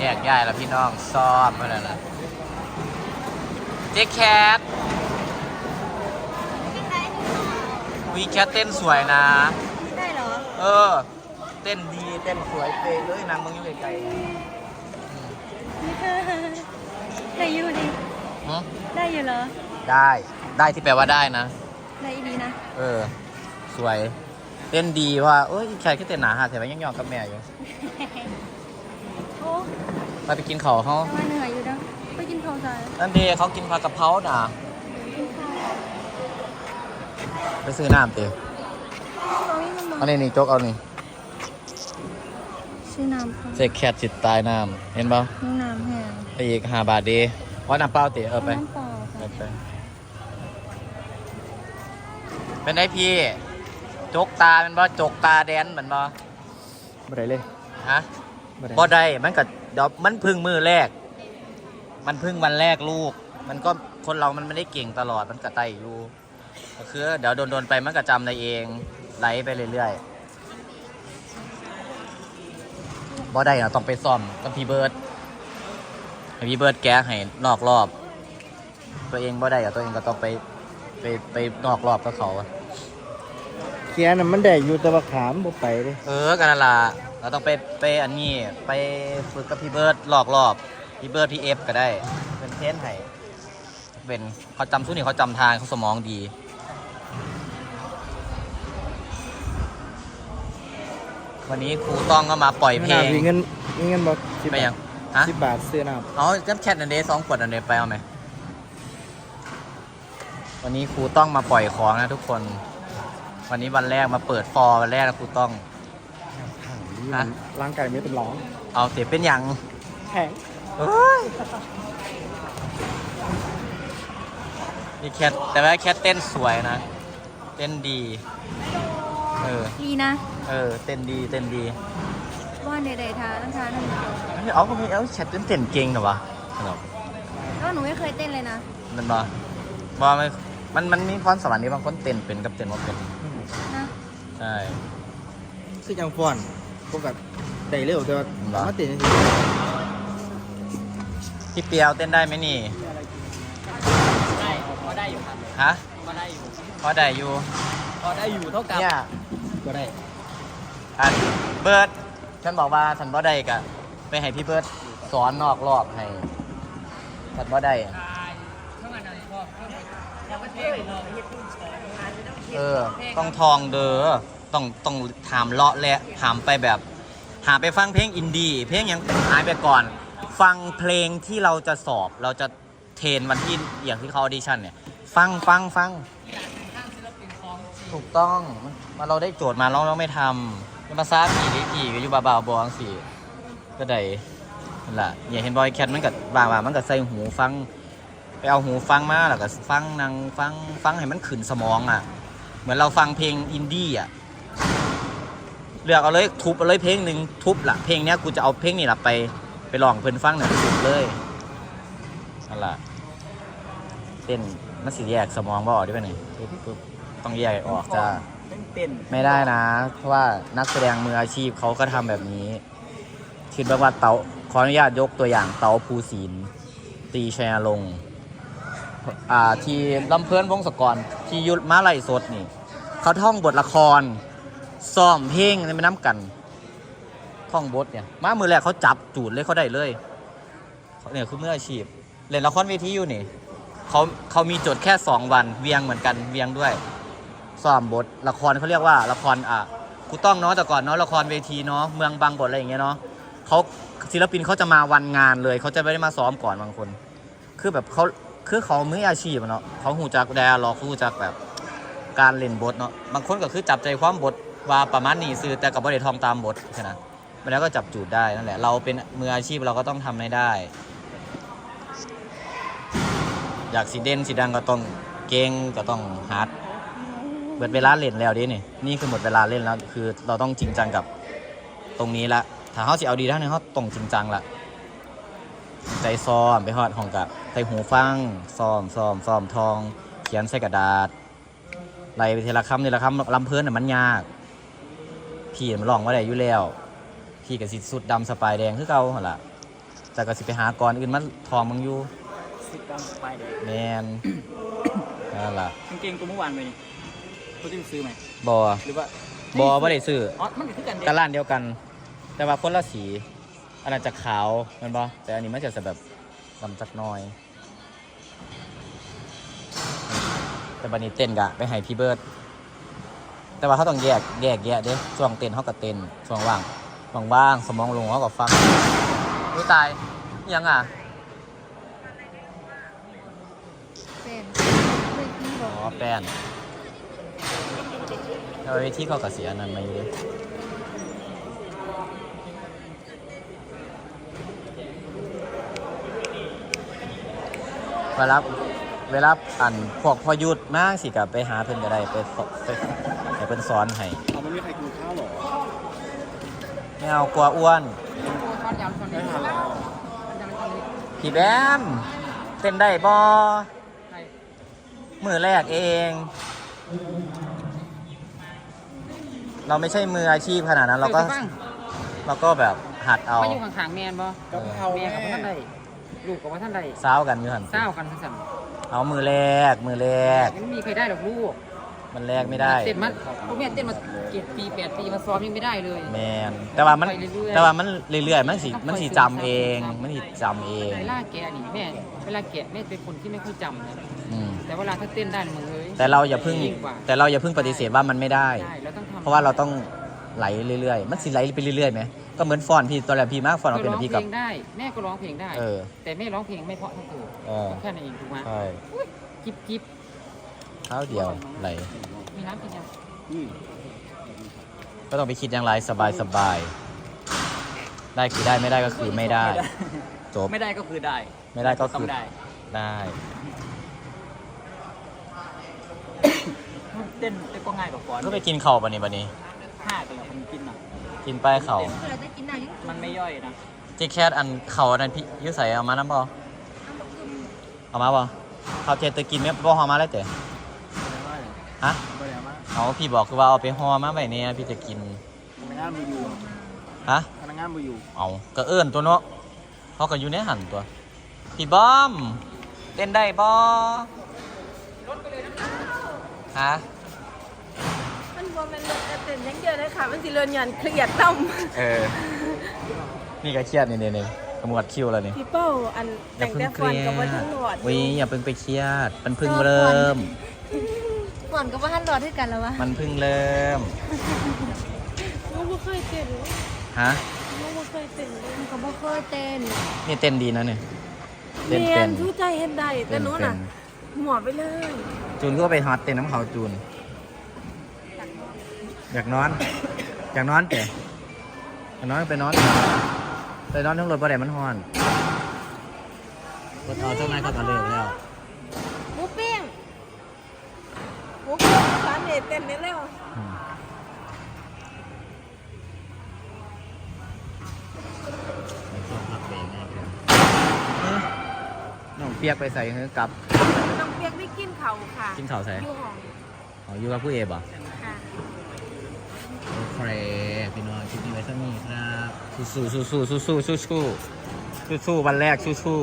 แยกย้ายแล้วพี่น้องซ้อมมาแล้วนะเจ๊แคทวีแคทเต้นสวยนะ ได้เหรอ เออ เต้นดีเต้นสวยเป๊ะเลยนางมึงอยู่ไกลได้อยู่ดิๆหึได้อยู่เหรอ ได้ได้ที่แปลว่าได้นะ ได้อีดีนะ เออ สวย เต้นดีว่าเอ้ยแค่แค่เต้นหนาหาแต่ว่ายังยอมกับแม่อยู่โอ้ ไปไปกินเขาวเขาแต่ว่าเหนื่อยอยู่นะไปกินข้าวสารนั่นดีเขากินผัดกะเพราน่ะ กินข้าวไปซื้อน้ำเตะตรงนี้มันเอานี่นี่โจ๊กเอานี่ชื่อน้ำค่ะเสกแคทจิตตายน้ำเห็นปะน้ำน้ำแห้งไปอีกห้าบาทดีว่าน้ำเปล่าเตะเออไป น้ำเปล่าไปค่ะไปเป็นไอพี่โจกตาเป็นบ่โจกตาแดนเหมือนบ่บ่ได้เลย ฮะ บ่ได้บ่ได้มันก็เดี๋ยวมันพึ่งมือแรก มันพึ่งวันแรกลูก มันก็คนเรามันไม่ได้เก่งตลอดมันก็ไต่อยู่ก็คือ เดี๋ยวโดนๆไปมันก็จำได้เองไหลไปเรื่อยๆบ่ได้นะต้องไปซ่อมกับพี่เบิร์ดให้พี่เบิร์ดแก้ให้นอกรอบ ตัวเองบ่ได้อะตัวเองก็ต้องไปไปไปนอกรอบกับเขาอะเขียนน่ะมันได้อยู่แต่ว่าขามบ่ไปเด้เออกันนั่นล่ะ เราต้องไปไปอันนี้ไปฝึกกับพี่เบิร์ดหลอกรอบพี่เบิร์ดพี่เอฟก็ได้ เป็นเทรนให้เป็นเขาจำทุกนี่เขาจำทางเขาสมองดีวันนี้ครูต้องก็มาปล่อยเพลงมีเงินมีเงินบ่10ไปยังบาฮะท10บาทซื้อน้ำเอาจับแชทอันเดย์สองขวดอันเดย์ไปเอาไหมวันนี้ครูต้องมาปล่อยของนะทุกคน วันนี้วันแรกมาเปิดฟอร์วันแรกนะครูต้อง ฮะร่างกายไม่เป็นร้องเอาเสียเป็นอย่างแข็งเอ้ยนี่แคทแต่ว่าแคทเต้นสวยนะ เต้นดี เออ ดีนะ เออ เต้นดีเต้นดีว่าใดๆทาต้องทาทั้งหมดเฮ้ยเอาก็ไม่เอาแคทเต้นเต้นเก่งเหรอวะสนุกแล้วหนูไม่เคยเต้นเลยนะมันบ่บ่ไม่มันมันมีความสวรรค์ที่บางคนเต้นเป็นกับเต้นว่าเป็นนะใช่คือจังฟ้อน พวกแบบได้เร็วแต่ว่าเหรอ มาเต้นจังซี่พี่เปียวเต้นได้ไหมนี่ ได้พอได้อยู่ครับฮะพอได้อยู่พอได้อยู่ พอได้อยู่เท่ากับเนี่ยบ่ได้อันเบิร์ดฉันบอกว่าฉันบ่ได้กะไปให้พี่เบิร์ดสอนนอกรอบให้ฉันบ่ได้อะเท่ากันนะพ่อแล้วก็เท่เลยเนาะเออ ต้องทองเด้อ ต้องต้องถามเลาะและถามไปแบบ หาไปฟังเพลงอินดี้เพลงยังหายไปก่อน ฟังเพลงที่เราจะสอบเราจะเทรนวันที่อย่างที่เขาออดิชั่นเนี่ย ฟังฟังฟังถูกต้องมาเราได้โจทย์มาเราเราไม่ทำจะมาซาผีด้ผีก็อยู่บาๆบองสิก็ได้นั่นแหละอย่าเห็นบอยแคทมันกับบาบามันกัใส่หูฟัง ไปเอาหูฟังมาแล้วก็ฟังนางฟังฟังให้มันขึ้นสมองอะ เหมือนเราฟังเพลงอินดี้อะ เลือกเอาเลยทุบเอาเลยเพลงหนึ่งทุบละเพลงเนี้ยกูจะเอาเพลงนี้ละไปไปลองเพิ่นฟังหน่อยทุบเลยนั่นแหละเต้นมันสิแยกสมองบ่ออกได้ไหมนี่ปึ๊บปึ๊บต้องแยกออกจ้า เต้นไม่ได้นะ เพราะว่านักแสดงมืออาชีพเขาก็ทำแบบนี้ คิดว่าว่าเตาขออนุญาตยกตัวอย่างเตาภูศิลป์ตีชัยนรงค์อ่า ที่ลำเพลินวงศกร ที่ยุทธมาไล่สดนี่ เขาท่องบทละคร ซ้อมเพลงในแม่น้ำกันท่องบทเนี่ยมามือแรกเขาจับจูดเลยเขาได้เลยเนี่ยคือมืออาชีพเล่นละครเวทีอยู่นี่เขาเขามีจทย์แค่สองวันเวียงเหมือนกันเวียงด้วยซ้อมบทละครเขาเรียกว่าละครอะกูต้องเนาะแต่ก่อนเนาะละครเวทีเนาะเมืองบางบทอะไรอย่างเงี้ยเนาะเขาศิลปินเขาจะมาวันงานเลยเขาจะไม่ได้มาซ้อมก่อนบางคน คือแบบเขาคือเขามืออาชีพเนาะเขาหูจักแดร์รอเขาหูจักแบบการเล่นบทเนาะบางคนก็คือจับใจความบท ว่าประมาณนี้ซื้อแต่กับบริทองตามบทแค่นั้นแล้วก็จับจูดได้นั่นแหละ เราเป็นมืออาชีพเราก็ต้องทำให้ได้ อยากสีเด่นสีดังก็ต้องเก่งก็ต้องฮาร์ดเบิดเวลาเล่นแล้วดินี่นี่คือหมดเวลาเล่นแล้ว คือเราต้องจริงจังกับตรงนี้ละถ้าเขาสิเอาดีท่านนี้เขาต้องจริงจังละใจซ้อมไปฮอดห้องกับใส่หูฟังซ้อมซ้อมซ้อมทอง เขียนใส่กระดาษไล่ไปทีละคำทีละคำลำเพลินน่ะมันยาก พี่มันลองว่าได้อยู่แล้ว พี่กับสิสุดดำสปายแดงคือเก่าหั่นล่ะแต่ก็สิไปหาก่อนอื่นมันทองมึงอยู่สิบกรัมไปเลยแมน นั่นล่ะกางเกงตัวเมื่อวานไปนี่เขาจะซื้อไหมบอหรือว่าบอไม่ได้ซื้ออ๋อมันคือกันเด็กันร้านเดียวกัน แต่ว่าคนละสี อันนั้นจะขาวแมันบอแต่อันนี้มันจะแบบดำจักหน้อย แต่บันนี้เต้นกะไปให้พี่เบิร์ด แต่ว่าเขาต้องแยกแยกแยะเด้ช่วงเต้นเขาก็เต้นช่วงว่างว่างว่างๆสมองลงเขาก็ฟังอุ้ยตายอิหยังอะเป็นเคยกี้บอ๋ออกแป้นแล้วเวทีเขาก็เสียอันนั้นมาอยู่เดิเวลาเวลาอันพวกพอหยุดมากสิกับไปหาเพิ่นก็ได้ไปสไปให้ เพิ่นสอนให้เอาไม่มีใครกินข้าวหรอไม่เอากลัวอ้วนช้อนยาวช้อนนี้ไม่ทันแล้วพี่แบมเต้นได้บอใช่มือแรกเอง เราไม่ใช่มืออาชีพขนาดนั้นเราก็บ้างเราก็แบบหัดเอามาอยู่ข้างๆแมนบ่กะเพราแม่แม่กับท่านใดลูกกับท่านใดซ้าวกันอยู่หันเศร้ากันสั่นเอามือแรกมือแรกไม่มีใครได้หรอกลูก มันแรกไม่ได้ เต้นมาพวกแม่เต้นมาเจ็ดปีแปดปีมาซ้อมยังไม่ได้เลย แมนแต่ว่ามันไปเรื่อยๆ แต่ว่ามันเรื่อยๆ มันสิต้องมันสิคอยจำซึมซับเองซึมซับมันสิจำเองเวลาแกะนี่แม่เวลาแกะแม่เป็นคนที่ไม่ค่อยจำนะอืมแต่เวลาถ้าเต้นได้มึงเอ้ยแต่เราอย่าเพึ่งยิ่กว่าแต่เราอย่าเพึ่งปฏิเสธว่ามันไม่ได้ได้เราต้องทำเพราะว่าเราต้องไหลเรื่อยๆ มันสิไหลไปเรื่อยๆไหมก็เหมือนฟอนต์พี่ตอนแรกพี่มากฟอนต์เธเราอเป็นร้องพี่เพกับ ลงได้ แม่ก็ร้องเพลงได้ เออ แต่แม่ร้องเพลงไม่เพราะเท่าเธอเออแค่นั้นเองถูกไหมใช่จิ๊บจิ๊บ เท้าเดียวไหลมีน้ำกินยังอืมก็ต้องไปคิดอย่างไรสบายสบายได้คือได้ไม่ได้ก็คือไม่ได้จบไม่ได้ก็คือได้ ไม่ได้ก็ต้อคืงอได้ได้เต้นเต้นก็ง่ายกว่าก่อนก็ไปกินเข่าวบันนี้บันนี้ห้าตัวอย่างคนกินอะกินไปเข่าวเราจะกินหนังยังมันไม่ย่อยนะเจ๊แคทอันเข่าวอันนั้นพี่อยุ่ใส่เอามาน้ำบอเอามาบอเขาเจตะกินไหมบอหอมาแล้วเจ๊ ฮะไม่ได้มาเอาพี่บอกคือว่าเอาไปห่อมาไว้เนี่ยพี่จะกินพนักงานมาอยู่ฮะพนักงานมาอยู่เอาก็เอื้อนตัวเนาะเขาก็อยู่ในหันตัว พี่บอมเต้นได้บอฮะมันบอมันเลือดเต้นยังเยอะเลยค่ะมันสิเลือนยันเครียดต่เออนี่ก็เครียดนี่นี่นี่ขมวดคิ้วแล้วนี่ำพี่เป้าอันอย่าแต่งเพิ่งแต่เคฟัรีนยกับว่าดทั้งหลอดวิอย่าเพิ่งไปเครียดมันเพิ่งเริ่ม ก่อนก็ว่าหันรอด้วยกันแล้ววะมันเพิ่งเริ่มน้องบ่เคยเต้นเลยฮะน้องบ่เคยเต้นเลยมันก็บ่เคยเต้นนี่เต้นดีนะเนี่ยเต้เรีนยเป็นนทุกใจเห็นได้แต่เต้นหนู้เป็นน่ะหัวไปเลยจูนก็ไปฮอตเต้นน้ำเขาจูน อยากนอน อยากนอนเตะอยากนอนไปนอน ไปนอนทั้งรถบ่ได้มันฮ้อนรถเอาเจ้านายเขาก็เลิกแล้ว หมูปิ้งหมู ปิ้งสามเอ็ดเต้นได้แล้วอืมในช่วงพักเบรกนะครับเอ้ยน้องเปียกไปใส่เฮ้ยกลับ น้องเปียกได้กินเขาค่ะกินข้าวใส่อยู่ห้องอ๋ออยู่กับผู้เอบ่ค่ะโอเคพี่น้องคลิปนี้ไว้สักนี้ครับ สู้สู้สู้สู้สู้สู้สู้สู้สู้สู้วันแรกสู้สู้